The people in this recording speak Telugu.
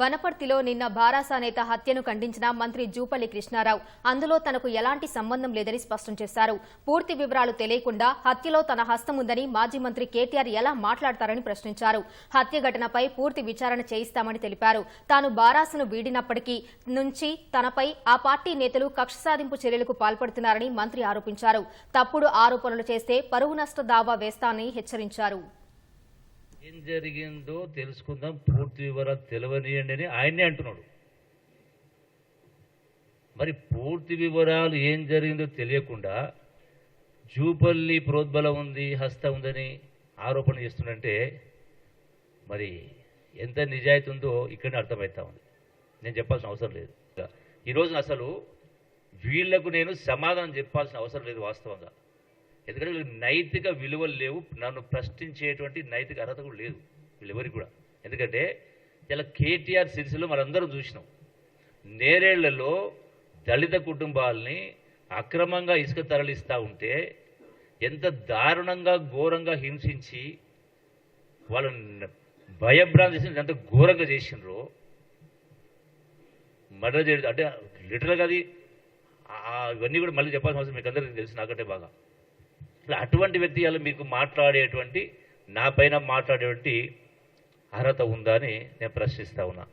వనపర్తిలో నిన్న బారాసా నేత హత్యను ఖండించిన మంత్రి జూపల్లి కృష్ణారావు. అందులో తనకు ఎలాంటి సంబంధం లేదని స్పష్టం చేశారు. పూర్తి వివరాలు తెలియకుండా హత్యలో తన హస్తం ఉందని మాజీ మంత్రి కేటీఆర్ ఎలా మాట్లాడతారని ప్రశ్నించారు. హత్య ఘటనపై పూర్తి విచారణ చేయిస్తామని తెలిపారు. తాను బారాసను వీడినప్పటికీ నుంచి తనపై ఆ పార్టీ నేతలు కక్ష సాధింపు చర్యలకు పాల్పడుతున్నారని మంత్రి ఆరోపించారు. తప్పుడు ఆరోపణలు చేస్తే పరువు నష్ట దావా వేస్తానని హెచ్చరించారు. ఏం జరిగిందో తెలుసుకుందాం పూర్తి వివరాలు తెలియనియండి అని ఆయనే అంటున్నాడు. మరి పూర్తి వివరాలు ఏం జరిగిందో తెలియకుండా జూపల్లి ప్రోద్బలం ఉంది హస్త ఉందని ఆరోపణ చేస్తుందంటే మరి ఎంత నిజాయితీ ఉందో ఇక్కడనే అర్థమవుతా ఉంది. నేను చెప్పాల్సిన అవసరం లేదు. ఈరోజు అసలు వీళ్ళకు నేను సమాధానం చెప్పాల్సిన అవసరం లేదు వాస్తవంగా. ఎందుకంటే వీళ్ళకి నైతిక విలువలు లేవు. నన్ను ప్రశ్నించేటువంటి నైతిక అర్హత కూడా లేదు వీళ్ళెవరికి కూడా. ఎందుకంటే ఇలా కేటీఆర్ సిరిసిలో మనందరం చూసినాం. నేరేళ్ళలో దళిత కుటుంబాలని అక్రమంగా ఇసుక తరలిస్తూ ఉంటే ఎంత దారుణంగా ఘోరంగా హింసించి వాళ్ళని భయభ్రాంతి చేసి ఎంత ఘోరంగా చేసినారో మర్డర్ చేయడం అంటే లిటరల్గా అది ఇవన్నీ కూడా మళ్ళీ చెప్పాల్సిన అవసరం మీకు అందరికీ తెలుసు నాకంటే బాగా. అటువంటి వ్యక్తి మీకు మాట్లాడేటువంటి నా పైన మాట్లాడేటువంటి అర్హత ఉందా అని నేను ప్రశ్నిస్తా ఉన్నా.